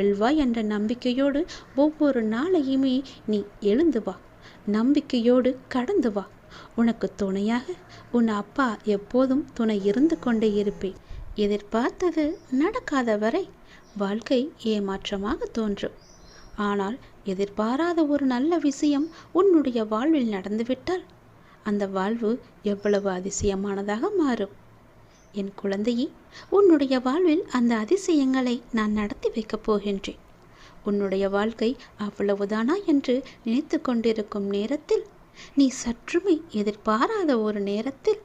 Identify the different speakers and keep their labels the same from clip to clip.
Speaker 1: வெல்வாய் என்ற நம்பிக்கையோடு ஒவ்வொரு நாளையுமே நீ எழுந்து வா. நம்பிக்கையோடு கடந்து வா. உனக்கு துணையாக உன் அப்பா எப்போதும் துணை இருந்து கொண்டே இருப்பேன். எதிர்பார்த்தது நடக்காத வரை வாழ்க்கை ஏமாற்றமாக தோன்றும். ஆனால் எதிர்பாராத ஒரு நல்ல விஷயம் உன்னுடைய வாழ்வில் நடந்துவிட்டால் அந்த வாழ்வு எவ்வளவு அதிசயமானதாக மாறும். என் குழந்தையே உன்னுடைய வாழ்வில் அந்த அதிசயங்களை நான் நடத்தி வைக்கப் போகின்றேன். உன்னுடைய வாழ்க்கை அவ்வளவுதானா என்று நினைத்து கொண்டிருக்கும் நேரத்தில் நீ சற்றுமே எதிர்பாராத ஒரு நேரத்தில்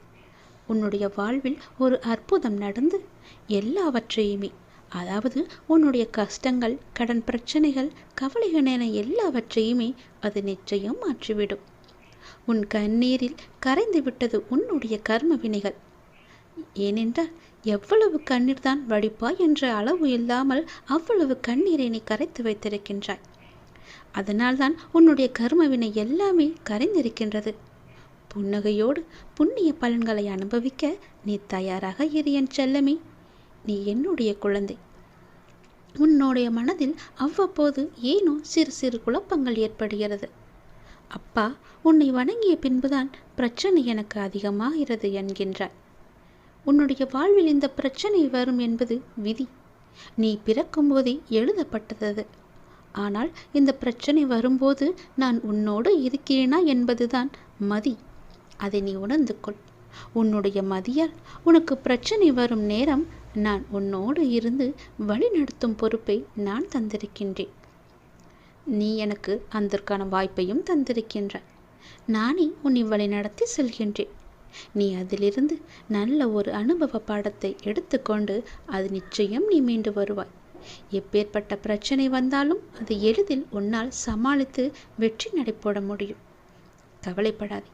Speaker 1: உன்னுடைய வாழ்வில் ஒரு அற்புதம் நடந்து எல்லாவற்றையுமே அதாவது உன்னுடைய கஷ்டங்கள் கடன் பிரச்சனைகள் கவலைகள் என எல்லாவற்றையுமே அது நிச்சயம் மாற்றிவிடும். உன் கண்ணீரில் கரைந்து விட்டது உன்னுடைய கர்ம வினைகள் ஏனென்றால் எவ்வளவு கண்ணீர் தான் வடிப்பாய் என்ற அளவு இல்லாமல் அவ்வளவு கண்ணீரை நீ கரைத்து வைத்திருக்கின்றாய். அதனால்தான் உன்னுடைய கர்மவினை எல்லாமே கரைந்திருக்கின்றது. புன்னகையோடு புண்ணிய பலன்களை அனுபவிக்க நீ தயாராக இரு என் செல்லமே. நீ என்னுடைய குழந்தை. உன்னுடைய மனதில் அவ்வப்போது ஏனோ சிறு சிறு குழப்பங்கள் ஏற்படுகிறது. அப்பா உன்னை வணங்கிய பின்புதான் பிரச்சனை எனக்கு அதிகமாகிறது என்கின்றார். உன்னுடைய வாழ்வில் இந்த பிரச்சனை வரும் என்பது விதி. நீ பிறக்கும்போதே எழுதப்பட்டது. ஆனால் இந்த பிரச்சனை வரும்போது நான் உன்னோடு இருக்கிறேனா என்பதுதான் மதி. அதை நீ உணர்ந்து கொள். உன்னுடைய மதியால் உனக்கு பிரச்சனை வரும் நேரம் நான் உன்னோடு இருந்து வழிநடத்தும் பொறுப்பை நான் தந்திருக்கின்றேன். நீ எனக்கு அதற்கான வாய்ப்பையும் தந்திருக்கின்ற. நானே உன்னை வழிநடத்தி செல்கின்றேன். நீ அதிலிருந்து நல்ல ஒரு அனுபவ பாடத்தை எடுத்துக்கொண்டு அது நிச்சயம் நீ மீண்டு வருவாய். எப்பேற்பட்ட பிரச்சனை வந்தாலும் அதை எளிதில் உன்னால் சமாளித்து வெற்றி நடைபோட முடியும். கவலைப்படாதே.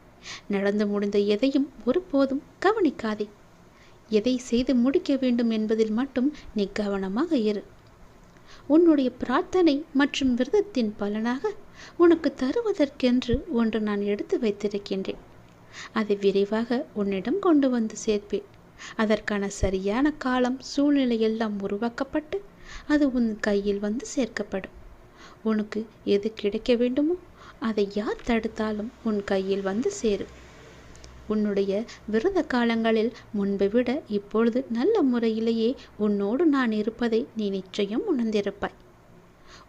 Speaker 1: நடந்து முடிந்த எதையும் ஒருபோதும் கவனிக்காதே. எதை செய்து முடிக்க வேண்டும் என்பதில் மட்டும் நீ கவனமாக இரு. உன்னுடைய பிரார்த்தனை மற்றும் விரதத்தின் பலனாக உனக்கு தருவதற்கென்று ஒன்று நான் எடுத்து வைத்திருக்கின்றேன். அதை விரைவாக உன்னிடம் கொண்டு வந்து சேர்ப்பேன். அதற்கான சரியான காலம் சூழ்நிலை எல்லாம் உருவாக்கப்பட்டு அது உன் கையில் வந்து சேர்க்கப்படும். உனக்கு எது கிடைக்க வேண்டுமோ அதை யார் தடுத்தாலும் உன் கையில் வந்து சேரும். உன்னுடைய விரத காலங்களில் முன்பை விட இப்பொழுது நல்ல முறையிலேயே உன்னோடு நான் இருப்பதை நீ நிச்சயம் உணர்ந்திருப்பாய்.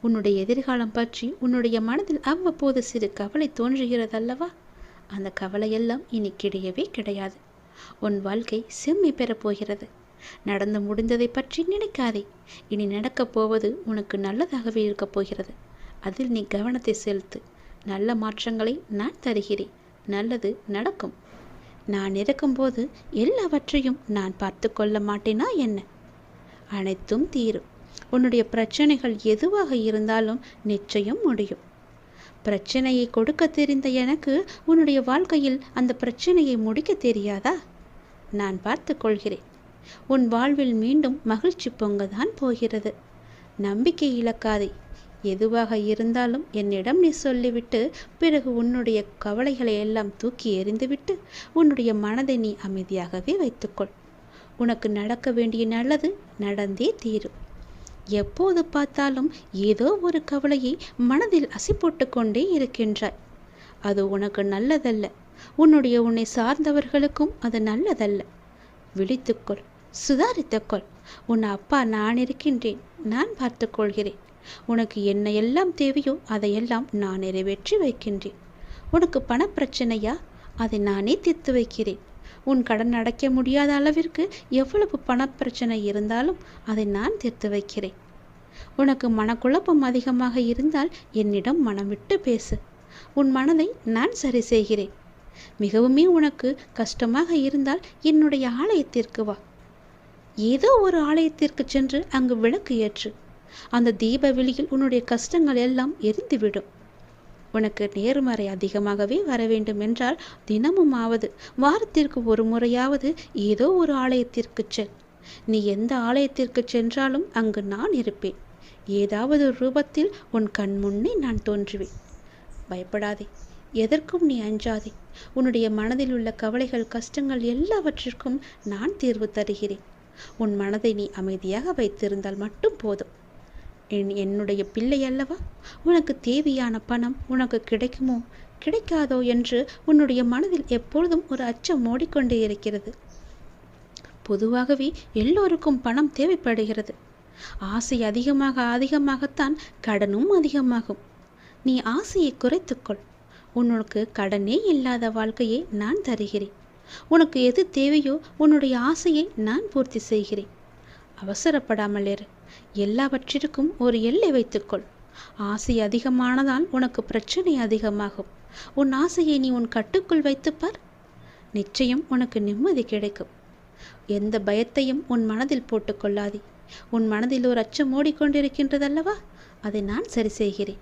Speaker 1: உன்னுடைய எதிர்காலம் பற்றி உன்னுடைய மனதில் அவ்வப்போது சிறு கவலை தோன்றுகிறதல்லவா? அந்த கவலையெல்லாம் இனி கிடையவே கிடையாது. உன் வாழ்க்கை செம்மை பெறப் போகிறது. நடந்து முடிந்ததை பற்றி நினைக்காதே. இனி நடக்கப் போவது உனக்கு நல்லதாகவே இருக்கப் போகிறது. அதில் நீ கவனத்தை செலுத்து. நல்ல மாற்றங்களை நான் தருகிறேன். நல்லது நடக்கும். நான் இருக்கும்போது எல்லாவற்றையும் நான் பார்த்து கொள்ள மாட்டேனா என்ன? அனைத்தும் தீரும். உன்னுடைய பிரச்சனைகள் எதுவாக இருந்தாலும் நிச்சயம் முடியும். பிரச்சனையை கொடுக்க தெரிந்த எனக்கு உன்னுடைய வாழ்க்கையில் அந்த பிரச்சனையை முடிக்க தெரியாதா? நான் பார்த்து கொள்கிறேன். உன் வாழ்வில் மீண்டும் மகிழ்ச்சி பொங்கதான் போகிறது. நம்பிக்கை இழக்காதே. எதுவாக இருந்தாலும் என்னிடம் நீ சொல்லிவிட்டு பிறகு உன்னுடைய கவலைகளை எல்லாம் தூக்கி எறிந்துவிட்டு உன்னுடைய மனதை நீ அமைதியாகவே வைத்துக்கொள். உனக்கு நடக்க வேண்டிய நல்லது நடந்தே தீரும். எப்போது பார்த்தாலும் ஏதோ ஒரு கவலையை மனதில் அசிப்போட்டு கொண்டே இருக்கின்றாய். அது உனக்கு நல்லதல்ல. உன்னுடைய உன்னை சார்ந்தவர்களுக்கும் அது நல்லதல்ல. விழித்துக்கொள் சுதாரித்துக்கொள். உன் அப்பா நான் இருக்கின்றேன் நான் பார்த்துக்கொள்கிறேன் உனக்கு என்ன எல்லாம் தேவையோ அதையெல்லாம் நான் நிறைவேற்றி வைக்கின்றேன். உனக்கு பணப்பிரச்சனையா அதை நானே தீர்த்து வைக்கிறேன். உன் கடன் அடைக்க முடியாத அளவிற்கு எவ்வளவு பணப்பிரச்சனை இருந்தாலும் அதை நான் தீர்த்து வைக்கிறேன். உனக்கு மனக்குழப்பம் அதிகமாக இருந்தால் என்னிடம் மனம் விட்டு பேசு. உன் மனதை நான் சரி செய்கிறேன். மிகவுமே உனக்கு கஷ்டமாக இருந்தால் என்னுடைய ஆலயத்திற்கு வா. ஏதோ ஒரு ஆலயத்திற்கு சென்று அங்கு விளக்கு ஏற்று. அந்த தீப வெளியில் உன்னுடைய கஷ்டங்கள் எல்லாம் எரிந்துவிடும். உனக்கு நேர்மறை அதிகமாகவே வர வேண்டும் என்றால் தினமும் ஆவது வாரத்திற்கு ஒரு முறையாவது ஏதோ ஒரு ஆலயத்திற்கு செல். நீ எந்த ஆலயத்திற்கு சென்றாலும் அங்கு நான் இருப்பேன். ஏதாவது ஒரு ரூபத்தில் உன் கண் முன்னே நான் தோன்றுவேன். பயப்படாதே. எதற்கும் நீ அஞ்சாதே. உன்னுடைய மனதில் உள்ள கவலைகள் கஷ்டங்கள் எல்லாவற்றிற்கும் நான் தீர்வு தருகிறேன். உன் மனதை நீ அமைதியாக வைத்திருந்தால் மட்டும் போதும். என் என்னுடைய பிள்ளை அல்லவா? உனக்கு தேவையான பணம் உனக்கு கிடைக்குமோ? கிடைக்காதோ என்று உன்னுடைய மனதில் எப்பொழுதும் ஒரு அச்சம் ஓடிக்கொண்டே இருக்கிறது. பொதுவாகவே எல்லோருக்கும் பணம் தேவைப்படுகிறது. ஆசை அதிகமாக அதிகமாகத்தான் கடனும் அதிகமாகும். நீ ஆசையை குறைத்துக்கொள். உனக்கு கடனே இல்லாத வாழ்க்கையை நான் தருகிறேன். உனக்கு எது தேவையோ உன்னுடைய ஆசையை நான் பூர்த்தி செய்கிறேன். அவசரப்படாமல் இரு. எல்லாவற்றிற்கும் ஒரு எல்லை வைத்துக்கொள். ஆசை அதிகமானதால் உனக்கு பிரச்சனை அதிகமாகும். உன் ஆசையை நீ உன் கட்டுக்குள் வைத்துப்பார் நிச்சயம் உனக்கு நிம்மதி கிடைக்கும். எந்த பயத்தையும் உன் மனதில் போட்டுக்கொள்ளாதே உன் மனதில் ஒரு அச்சம் ஓடிக்கொண்டிருக்கின்றதல்லவா? அதை நான் சரி செய்கிறேன்.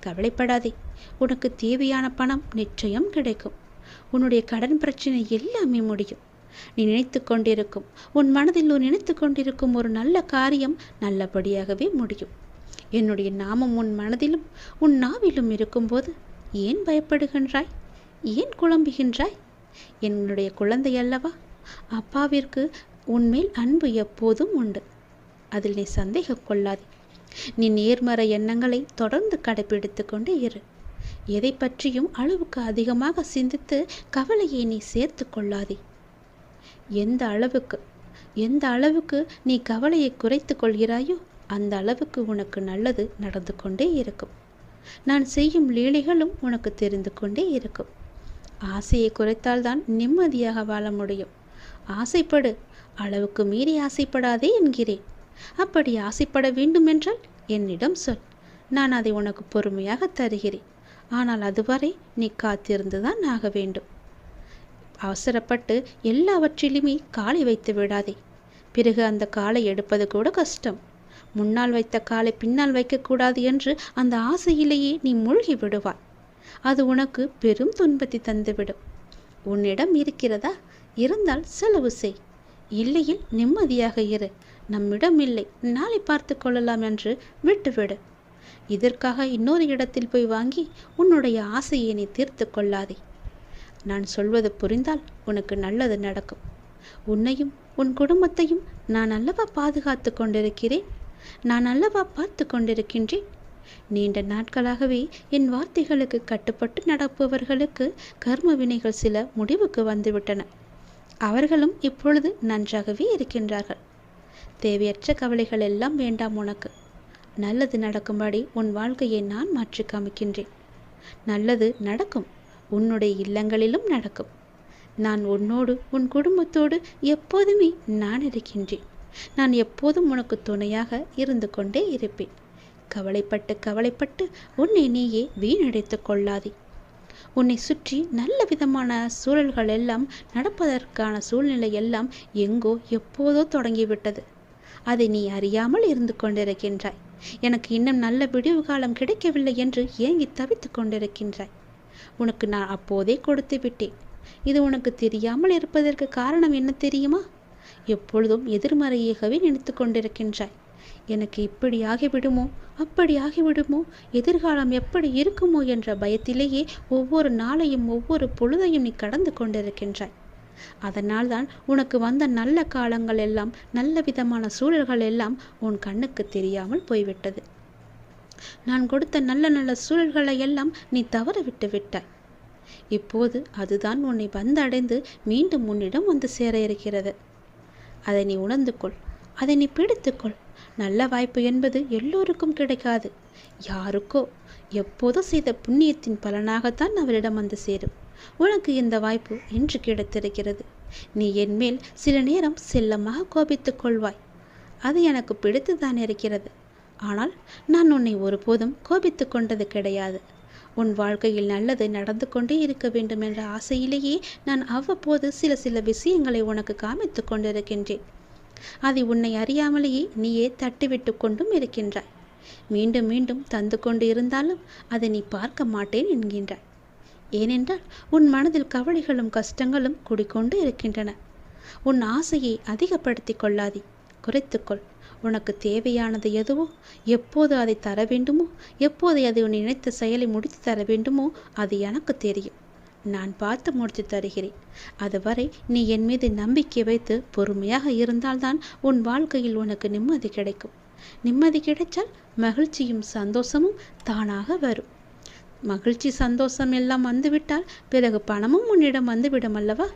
Speaker 1: கவலைப்படாதே. உனக்கு தேவையான பணம் நிச்சயம் கிடைக்கும். உன்னுடைய கடன் பிரச்சனை எல்லாமே முடியும். நீ நினைத்து கொண்டிருக்கும். உன் மனதில் நீ நினைத்து கொண்டிருக்கும் ஒரு நல்ல காரியம் நல்லபடியாகவே முடியும். என்னுடைய நாமம் உன் மனதிலும் உன் நாவிலும் இருக்கும்போது ஏன் பயப்படுகின்றாய்? ஏன் குழம்புகின்றாய்? என்னுடைய குழந்தை அல்லவா? அப்பாவிற்கு உன்மேல் அன்பு எப்போதும் உண்டு. அதில் நீ சந்தேகம் கொள்ளாதே. நீ நேர்மறை எண்ணங்களை தொடர்ந்து கடைபிடித்து கொண்டே இரு. எதை பற்றியும் அளவுக்கு அதிகமாக சிந்தித்து கவலையை நீ சேர்த்து கொள்ளாதே. எந்த அளவுக்கு எந்த அளவுக்கு நீ கவலையை குறைத்து கொள்கிறாயோ அந்த அளவுக்கு உனக்கு நல்லது நடந்து கொண்டே இருக்கும். நான் செய்யும் லீலைகளும் உனக்கு தெரிந்து கொண்டே இருக்கும். ஆசையை குறைத்தால்தான் நிம்மதியாக வாழ முடியும். ஆசைப்படு அளவுக்கு மீறி ஆசைப்படாதே என்கிறேன். அப்படி ஆசைப்பட வேண்டுமென்றால் என்னிடம் சொல். நான் அதை உனக்கு பொறுமையாக தருகிறேன். ஆனால் அதுவரை நீ காத்திருந்துதான் ஆக வேண்டும். அவசரப்பட்டு எல்லாவற்றிலுமே காலை வைத்து விடாதே. பிறகு அந்த காலை எடுப்பது கூட கஷ்டம். முன்னால் வைத்த காலை பின்னால் வைக்கக்கூடாது என்று அந்த ஆசையிலேயே நீ மூழ்கி விடுவாய். அது உனக்கு பெரும் துன்பத்தை தந்துவிடும். உன்னிடம் இருக்கிறதா? இருந்தால் செலவு செய். இல்லையில் நிம்மதியாக இரு. நம்மிடம் இல்லை. நாளை பார்த்து கொள்ளலாம் என்று விட்டுவிடு. இதற்காக இன்னொரு இடத்தில் போய் வாங்கி உன்னுடைய ஆசையை நீ தீர்த்து கொள்ளாதே. நான் சொல்வது புரிந்தால் உனக்கு நல்லது நடக்கும். உன்னையும் உன் குடும்பத்தையும் நான் அல்லவா பாதுகாத்து கொண்டிருக்கிறேன்? நான் அல்லவா பார்த்து கொண்டிருக்கின்றேன்? நீண்ட நாட்களாகவே என் வார்த்தைகளுக்கு கட்டுப்பட்டு நடப்பவர்களுக்கு கர்ம வினைகள் சில முடிவுக்கு வந்துவிட்டன. அவர்களும் இப்பொழுது நன்றாகவே இருக்கின்றார்கள். தேவையற்ற கவலைகள் எல்லாம் வேண்டாம் உனக்கு. நல்லது நடக்கும்படி உன் வாழ்க்கையை நான் மாற்றி காமிக்கின்றேன். நல்லது நடக்கும். உன்னுடைய இல்லங்களிலும் நடக்கும். நான் உன்னோடு உன் குடும்பத்தோடு எப்போதுமே நான் இருக்கின்றேன். நான் எப்போதும் உனக்கு துணையாக இருந்து கொண்டே இருப்பேன். கவலைப்பட்டு கவலைப்பட்டு உன்னை நீயே வீணடைத்து கொள்ளாதே. உன்னை சுற்றி நல்ல விதமான சூழல்கள் எல்லாம் நடப்பதற்கான சூழ்நிலை எல்லாம் எங்கோ எப்போதோ தொடங்கிவிட்டது. அதை நீ அறியாமல் இருந்து கொண்டிருக்கின்றாய். எனக்கு இன்னும் நல்ல விடிவு காலம் கிடைக்கவில்லை என்று ஏங்கி தவித்து கொண்டிருக்கின்றாய். உனக்கு நான் அப்போதே கொடுத்து விட்டேன். இது உனக்கு தெரியாமல் இருப்பதற்கு காரணம் என்ன தெரியுமா? எப்பொழுதும் எதிர்மறையாகவே நினைத்து கொண்டிருக்கின்றாய். எனக்கு இப்படி ஆகிவிடுமோ? அப்படி ஆகிவிடுமோ? எதிர்காலம் எப்படி இருக்குமோ என்ற பயத்திலேயே ஒவ்வொரு நாளையும் ஒவ்வொரு பொழுதையும் நீ கடந்து கொண்டிருக்கின்றாய். அதனால்தான் உனக்கு வந்த நல்ல காலங்கள் எல்லாம் நல்ல விதமான சூழல்கள் எல்லாம் உன் கண்ணுக்கு தெரியாமல் போய்விட்டது. நான் கொடுத்த நல்ல நல்ல சூழல்களை எல்லாம் நீ தவற விட்டு விட்டாய். இப்போது அதுதான் உன்னை வந்தடைந்து மீண்டும் உன்னிடம் வந்து சேர இருக்கிறது. அதை நீ உணர்ந்து கொள் அதை நீ பிடித்துக்கொள். நல்ல வாய்ப்பு என்பது எல்லோருக்கும் கிடைக்காது. யாருக்கோ எப்போதோ செய்த புண்ணியத்தின் பலனாகத்தான் அவரிடம் வந்து சேரும். உனக்கு இந்த வாய்ப்பு இன்று கிடைத்திருக்கிறது. நீ என்மேல் சில நேரம் செல்லமாக கோபித்துக் கொள்வாய் அது எனக்கு பிடித்துதான் இருக்கிறது. ஆனால் நான் உன்னை ஒருபோதும் கோபித்து கொண்டது கிடையாது. உன் வாழ்க்கையில் நல்லது நடந்து கொண்டே இருக்க வேண்டும் என்ற ஆசையிலேயே நான் அவ்வப்போது சில சில விஷயங்களை உனக்கு காமித்து கொண்டிருக்கின்றேன். அதை உன்னை அறியாமலேயே நீயே தட்டிவிட்டு கொண்டும் இருக்கின்றாய். மீண்டும் மீண்டும் தந்து கொண்டு இருந்தாலும் அதை நீ பார்க்க மாட்டேன் என்கின்றாய். ஏனென்றால் உன் மனதில் கவலைகளும் கஷ்டங்களும் குடிக்கொண்டு இருக்கின்றன. உன் ஆசையை அதிகப்படுத்திக் கொள்ளாதே. குறைத்துக்கொள் உனக்கு தேவையானது எதுவோ எப்போது அதை தர வேண்டுமோ எப்போது அதை உன் நினைத்த செயலை முடித்து தர வேண்டுமோ அது எனக்கு தெரியும். நான் பார்த்து முடித்து தருகிறேன். அதுவரை நீ என் மீது நம்பிக்கை வைத்து பொறுமையாக இருந்தால்தான் உன் வாழ்க்கையில் உனக்கு நிம்மதி கிடைக்கும். நிம்மதி கிடைச்சால் மகிழ்ச்சியும் சந்தோஷமும் தானாக வரும். மகிழ்ச்சி சந்தோஷம் எல்லாம் வந்துவிட்டால் பிறகு பணமும் உன்னிடம் வந்துவிடும் அல்லவா?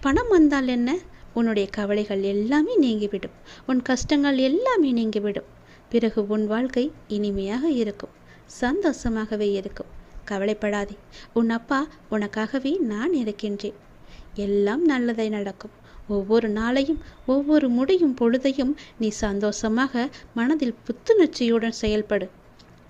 Speaker 1: பணம் வந்தால் என்ன? உன்னுடைய கவலைகள் எல்லாமே நீங்கிவிடும். உன் கஷ்டங்கள் எல்லாமே நீங்கிவிடும். பிறகு உன் வாழ்க்கை இனிமையாக இருக்கும். சந்தோஷமாகவே இருக்கும். கவலைப்படாதே. உன் அப்பா உனக்காகவே நான் இருக்கின்றேன். எல்லாம் நல்லதை நடக்கும். ஒவ்வொரு நாளையும் ஒவ்வொரு முடியும் பொழுதையும் நீ சந்தோஷமாக மனதில் புத்துணர்ச்சியுடன் செயல்படு.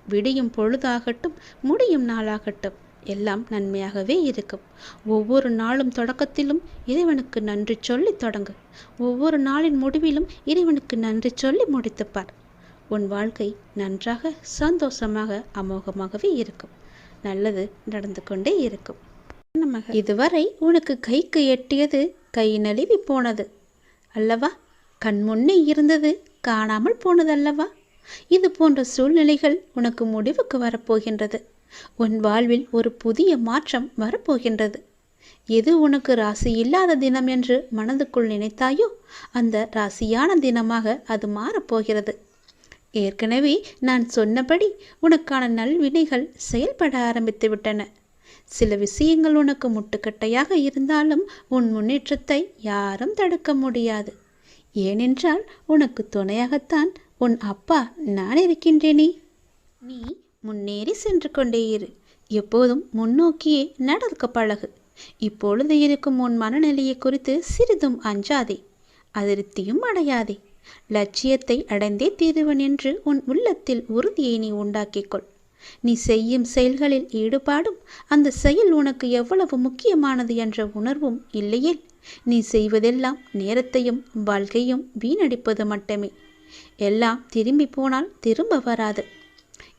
Speaker 1: விடியும் பொழுதாகட்டும் முடியும் நாளாகட்டும். எல்லாம் நன்மையாகவே இருக்கும். ஒவ்வொரு நாளும் தொடக்கத்திலும் இறைவனுக்கு நன்றி சொல்லி தொடங்கு. ஒவ்வொரு நாளின் முடிவிலும் இறைவனுக்கு நன்றி சொல்லி முடித்துப்பார். உன் வாழ்க்கை நன்றாக சந்தோஷமாக அமோகமாகவே இருக்கும். நல்லது நடந்து கொண்டே இருக்கும். இதுவரை உனக்கு கைக்கு எட்டியது கை நழுவி போனது. அல்லவா? கண் முன்னே இருந்தது காணாமல் போனதல்லவா இது போன்ற சூழ்நிலைகள் உனக்கு முடிவுக்கு வரப்போகின்றது. உன் வாழ்வில் ஒரு புதிய மாற்றம் வரப்போகின்றது. எது உனக்கு ராசி இல்லாத தினம் என்று மனதுக்குள் நினைத்தாயோ அந்த ராசியான தினமாக அது மாறப்போகிறது. ஏற்கனவே நான் சொன்னபடி உனக்கான நல்வினைகள் செயல்பட ஆரம்பித்து விட்டன. சில விஷயங்கள் உனக்கு முட்டுக்கட்டையாக இருந்தாலும் உன் முன்னேற்றத்தை யாரும் தடுக்க முடியாது. ஏனென்றால் உனக்கு துணையாகத்தான் உன் அப்பா நான் இருக்கின்றேனே நீ முன்னேறி சென்று கொண்டே இரு. எப்போதும் முன்னோக்கியே நடக்க பழகு. இப்பொழுது இருக்கும் உன் மனநிலையை குறித்து சிறிதும் அஞ்சாதே. அதிருப்தியும் அடையாதே. லட்சியத்தை அடைந்தே தீருவன் என்று உன் உள்ளத்தில் உறுதியை நீ உண்டாக்கிக்கொள் நீ செய்யும் செயல்களில் ஈடுபாடும் அந்த செயல் உனக்கு எவ்வளவு முக்கியமானது என்ற உணர்வும் இல்லையேல் நீ செய்வதெல்லாம் நேரத்தையும் வாழ்க்கையும் வீணடிப்பது மட்டுமே. எல்லாம் திரும்பி போனால் திரும்ப வராது.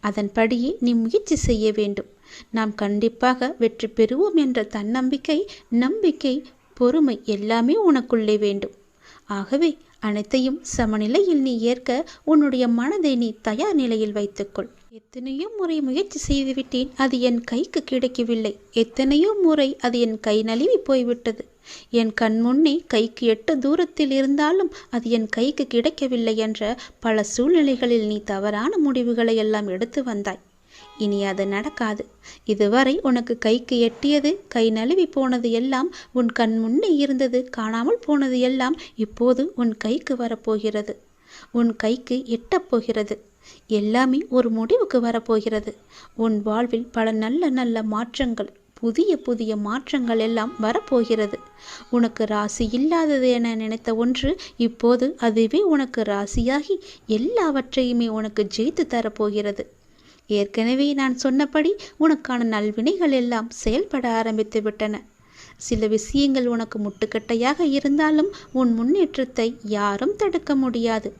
Speaker 1: அதன்படியே நீ முயற்சி செய்ய வேண்டும். நாம் கண்டிப்பாக வெற்றி பெறுவோம் என்ற தன்னம்பிக்கை நம்பிக்கை பொறுமை எல்லாமே உனக்குள்ளே வேண்டும். ஆகவே அனைத்தையும் சமநிலையில் நீ ஏற்க உன்னுடைய மனதை நீ தயார் நிலையில் வைத்துக்கொள். எத்தனையோ முறை முயற்சி செய்துவிட்டேன். அது என் கைக்கு கிடைக்கவில்லை. எத்தனையோ முறை அது என் கை நழுவி போய்விட்டது. என் கண் முன்னே கைக்கு எட்டு தூரத்தில் இருந்தாலும் அது என் கைக்கு கிடைக்கவில்லை என்ற பல சூழ்நிலைகளில் நீ தவறான முடிவுகளை எல்லாம் எடுத்து வந்தாய். இனி அது நடக்காது. இதுவரை உனக்கு கைக்கு எட்டியது கை நழுவி போனது எல்லாம் உன் கண் முன்னே இருந்தது காணாமல் போனது எல்லாம் இப்போது உன் கைக்கு வரப்போகிறது. உன் கைக்கு எட்டப்போகிறது எல்லாமே ஒரு முடிவுக்கு வரப்போகிறது. உன் வாழ்வில் பல நல்ல நல்ல மாற்றங்கள் புதிய புதிய மாற்றங்கள் எல்லாம் வரப்போகிறது. உனக்கு ராசி இல்லாதது என நினைத்த ஒன்று இப்போது அதுவே உனக்கு ராசியாகி எல்லாவற்றையுமே உனக்கு ஜெயித்து தரப்போகிறது. ஏற்கனவே நான் சொன்னபடி உனக்கான நல்வினைகள் எல்லாம் செயல்பட ஆரம்பித்து விட்டன. சில விஷயங்கள் உனக்கு முட்டுக்கட்டையாக இருந்தாலும் உன் முன்னேற்றத்தை யாரும் தடுக்க முடியாது.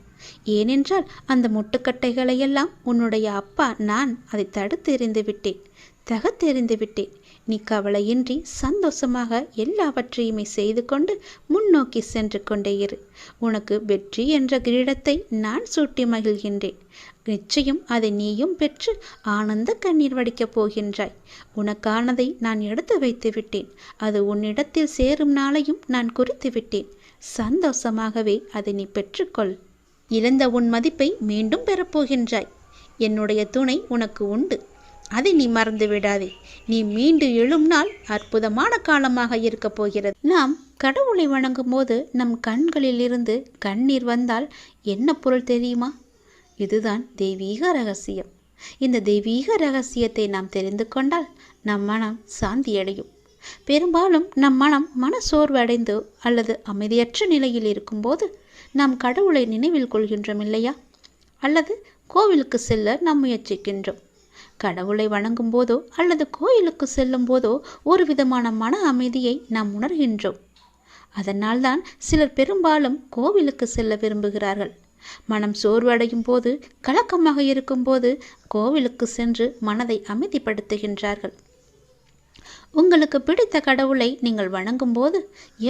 Speaker 1: ஏனென்றால் அந்த முட்டுக்கட்டைகளையெல்லாம் உன்னுடைய அப்பா நான் அதை தடுத்து எறிந்து விட்டேன் தகத்தெறிந்து விட்டேன். நீ கவலையின்றி சந்தோஷமாக எல்லாவற்றையுமே செய்து கொண்டு முன்னோக்கி சென்று கொண்டே இரு. உனக்கு வெற்றி என்ற கிரீடத்தை நான் சூட்டி மகிழ்கின்றேன். நிச்சயம் அதை நீயும் பெற்று ஆனந்த கண்ணீர் வடிக்கப் போகின்றாய். உனக்கானதை நான் எடுத்து வைத்து விட்டேன். அது உன்னிடத்தில் சேரும் நாளையும் நான் குறித்து விட்டேன். சந்தோஷமாகவே அதை நீ பெற்றுக்கொள். இழந்த உன் மதிப்பை மீண்டும் பெறப்போகின்றாய். என்னுடைய துணை உனக்கு உண்டு. அதை நீ மறந்து விடாதே. நீ மீண்டு எழும் நாள் அற்புதமான காலமாக இருக்கப் போகிறது. நாம் கடவுளை வணங்கும் போது நம் கண்களில் இருந்து கண்ணீர் வந்தால் என்ன பொருள் தெரியுமா? இதுதான் தெய்வீக ரகசியம். இந்த தெய்வீக ரகசியத்தை நாம் தெரிந்து கொண்டால் நம் மனம் சாந்தியடையும். பெரும்பாலும் நம் மனம் மன சோர்வடைந்து அல்லது அமைதியற்ற நிலையில் இருக்கும்போது நாம் கடவுளை நினைவில் கொள்கின்றோம் இல்லையா? அல்லது கோவிலுக்கு செல்ல நாம் முயற்சிக்கின்றோம். கடவுளை வணங்கும் போதோ அல்லது கோயிலுக்கு செல்லும் போதோ ஒரு விதமான மன அமைதியை நாம் உணர்கின்றோம். அதனால்தான் சிலர் பெரும்பாலும் கோவிலுக்கு செல்ல விரும்புகிறார்கள். மனம் சோர்வடையும் போது கலக்கமாக இருக்கும்போது கோவிலுக்கு சென்று மனதை அமைதிப்படுத்துகின்றார்கள். உங்களுக்கு பிடித்த கடவுளை நீங்கள் வணங்கும்போது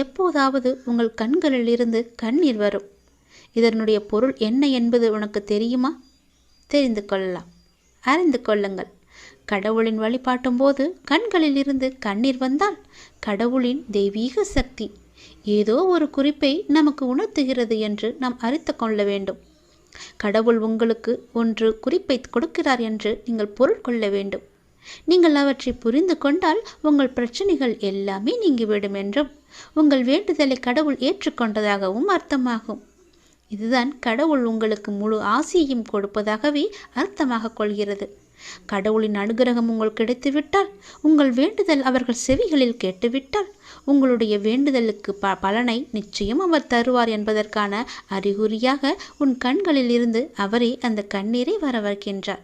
Speaker 1: எப்போதாவது உங்கள் கண்களில் இருந்து கண்ணீர் வரும். இதனுடைய பொருள் என்ன என்பது உனக்கு தெரியுமா? தெரிந்து கொள்ளலாம். அறிந்து கொள்ளுங்கள். கடவுளின் வழிபாட்டும் போது கண்களில் இருந்து கண்ணீர் வந்தால் கடவுளின் தெய்வீக சக்தி ஏதோ ஒரு குறிப்பை நமக்கு உணர்த்துகிறது என்று நாம் அறித்து கொள்ள வேண்டும். கடவுள் உங்களுக்கு ஒன்று குறிப்பை கொடுக்கிறார் என்று நீங்கள் பொருள் கொள்ள வேண்டும். நீங்கள் அவற்றை புரிந்து கொண்டால் உங்கள் பிரச்சனைகள் எல்லாமே நீங்கிவிடும் என்றும் உங்கள் வேண்டுதலை கடவுள் ஏற்றுக்கொண்டதாகவும் அர்த்தமாகும். இதுதான் கடவுள் உங்களுக்கு முழு ஆசியையும் கொடுப்பதாகவே அர்த்தமாக கொள்கிறது. கடவுளின் அனுகிரகம் உங்களுக்கு கிடைத்துவிட்டால் உங்கள் வேண்டுதல் அவர்கள் செவிகளில் கேட்டுவிட்டால் உங்களுடைய வேண்டுதலுக்கு ப பலனை நிச்சயம் அவர் தருவார் என்பதற்கான அறிகுறியாக உன் கண்களில் இருந்து அவரே அந்த கண்ணீரை வரவர்க்கின்றார்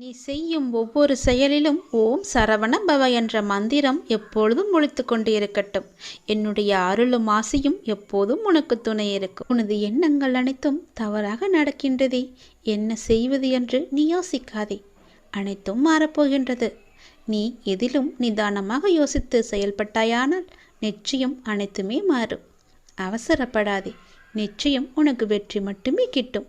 Speaker 1: நீ செய்யும் ஒவ்வொரு செயலிலும் ஓம் சரவண பவ என்ற மந்திரம் எப்பொழுதும் ஒழித்து கொண்டு இருக்கட்டும் என்னுடைய அருளும் ஆசையும் எப்போதும் உனக்கு துணை இருக்கும். உனது எண்ணங்கள் அனைத்தும் தவறாக நடக்கின்றதே. என்ன செய்வது என்று நீ யோசிக்காதே. அனைத்தும் மாறப்போகின்றது. நீ எதிலும் நிதானமாக யோசித்து செயல்பட்டாயானால் நிச்சயம் அனைத்துமே மாறும். அவசரப்படாதே. நிச்சயம் உனக்கு வெற்றி மட்டுமே கிட்டும்.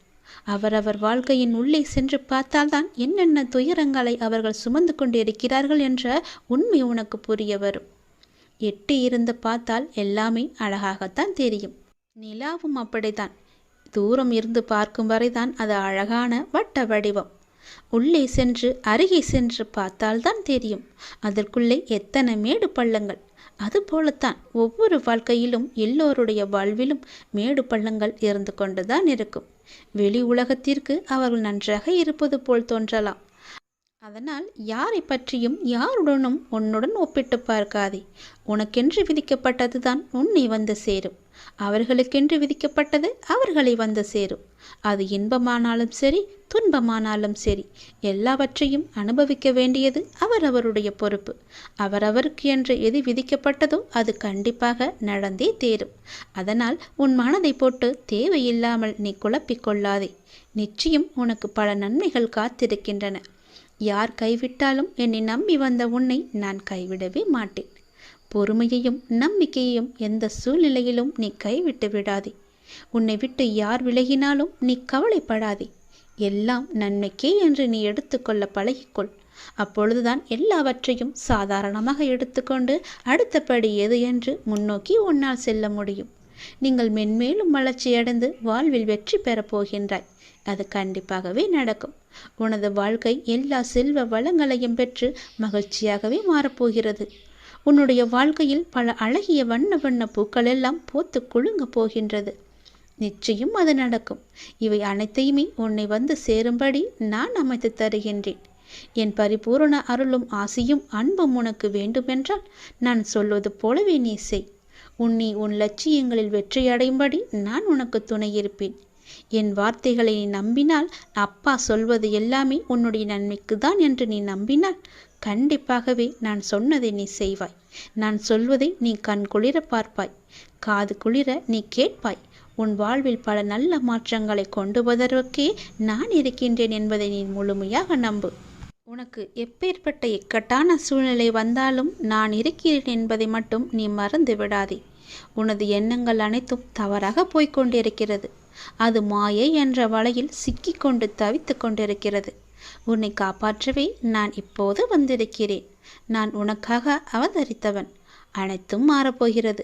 Speaker 1: அவரவர் வாழ்க்கையின் உள்ளே சென்று பார்த்தால்தான் என்னென்ன துயரங்களை அவர்கள் சுமந்து கொண்டு இருக்கிறார்கள் என்ற உண்மை உனக்கு புரிய வரும் எட்டி இருந்து பார்த்தால் எல்லாமே அழகாகத்தான் தெரியும். நிலாவும் அப்படித்தான். தூரம் இருந்து பார்க்கும் வரைதான் அது அழகான வட்ட வடிவம். உள்ளே சென்று அருகே சென்று பார்த்தால்தான் தெரியும். அதற்குள்ளே எத்தனை மேடு பள்ளங்கள். அதுபோலத்தான் ஒவ்வொரு வாழ்க்கையிலும் எல்லோருடைய வாழ்விலும் மேடு பள்ளங்கள் இருந்து கொண்டுதான் இருக்கும். வெளி உலகத்திற்கு அவர்கள் நன்றாக இருப்பது போல் தோன்றலாம். அதனால் யாரை பற்றியும் யாருடனும் உன்னுடன் ஒப்பிட்டு பார்க்காதே. உனக்கென்று விதிக்கப்பட்டதுதான் உன்னை வந்து சேரும். அவர்களுக்கென்று விதிக்கப்பட்டது அவர்களை வந்து சேரும். அது இன்பமானாலும் சரி துன்பமானாலும் சரி எல்லாவற்றையும் அனுபவிக்க வேண்டியது அவரவருடைய பொறுப்பு. அவரவருக்கு என்று எது விதிக்கப்பட்டதோ அது கண்டிப்பாக நடந்தே தேரும். அதனால் உன் மனதை போட்டு தேவையில்லாமல் நீ குழப்பிக்கொள்ளாதே நிச்சயம் உனக்கு பல நன்மைகள் காத்திருக்கின்றன. யார் கைவிட்டாலும் என்னை நம்பி வந்த உன்னை நான் கைவிடவே மாட்டேன். பொறுமையையும் நம்பிக்கையையும் எந்த சூழ்நிலையிலும் நீ கைவிட்டு விடாதே. உன்னை விட்டு யார் விலகினாலும் நீ கவலைப்படாதே. எல்லாம் நன்மைக்கே என்று நீ எடுத்துக்கொள்ள பழகிக்கொள். அப்பொழுதுதான் எல்லாவற்றையும் சாதாரணமாக எடுத்துக்கொண்டு அடுத்தபடி எது என்று முன்னோக்கி உன்னால் செல்ல முடியும். நீங்கள் மென்மேலும் வளர்ச்சியடைந்து வாழ்வில் வெற்றி பெறப் போகின்றாய். அது கண்டிப்பாகவே நடக்கும். உனது வாழ்க்கை எல்லா செல்வ வளங்களையும் பெற்று மகிழ்ச்சியாகவே மாறப்போகிறது உன்னுடைய வாழ்க்கையில் பல அழகிய வண்ண வண்ண பூக்கள் எல்லாம் போத்து குலுங்க போகின்றது. நிச்சயம் அது நடக்கும். இவை அனைத்தையுமே உன்னை வந்து சேரும்படி நான் அமைத்து தருகின்றேன். என் பரிபூரண அருளும் ஆசையும் அன்பும் உனக்கு வேண்டுமென்றால் நான் சொல்வது போலவே நீ செய். உன்னை உன் லட்சியங்களில் வெற்றியடையும்படி நான் உனக்கு துணை இருப்பேன். என் வார்த்தைகளை நீ நம்பினால் அப்பா சொல்வது எல்லாமே உன்னுடைய நன்மைக்கு தான் என்று நீ நம்பினால் கண்டிப்பாகவே நான் சொன்னதை நீ செய்வாய். நான் சொல்வதை நீ கண் குளிர பார்ப்பாய். காது குளிர நீ கேட்பாய். உன் வாழ்வில் பல நல்ல மாற்றங்களை கொண்டு வருவதற்கே நான் இருக்கின்றேன் என்பதை நீ முழுமையாக நம்பு. உனக்கு எப்பேற்பட்ட இக்கட்டான சூழ்நிலை வந்தாலும் நான் இருக்கிறேன் என்பதை மட்டும் நீ மறந்து விடாதே. உனது எண்ணங்கள் அனைத்தும் தவறாக போய்கொண்டிருக்கிறது அது மாயை என்ற வலையில் சிக்கிக்கொண்டு தவித்து கொண்டிருக்கிறது. உன்னை காப்பாற்றவே நான் இப்போது வந்திருக்கிறேன். நான் உனக்காக அவதரித்தவன். அனைத்தும் மாறப்போகிறது.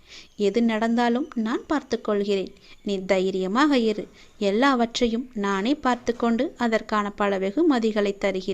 Speaker 1: எது நடந்தாலும் நான் பார்த்து கொள்கிறேன் நீ தைரியமாக இரு. எல்லாவற்றையும் நானே பார்த்து கொண்டு அதற்கான பல வெகுமதிகளை தருகிறேன்.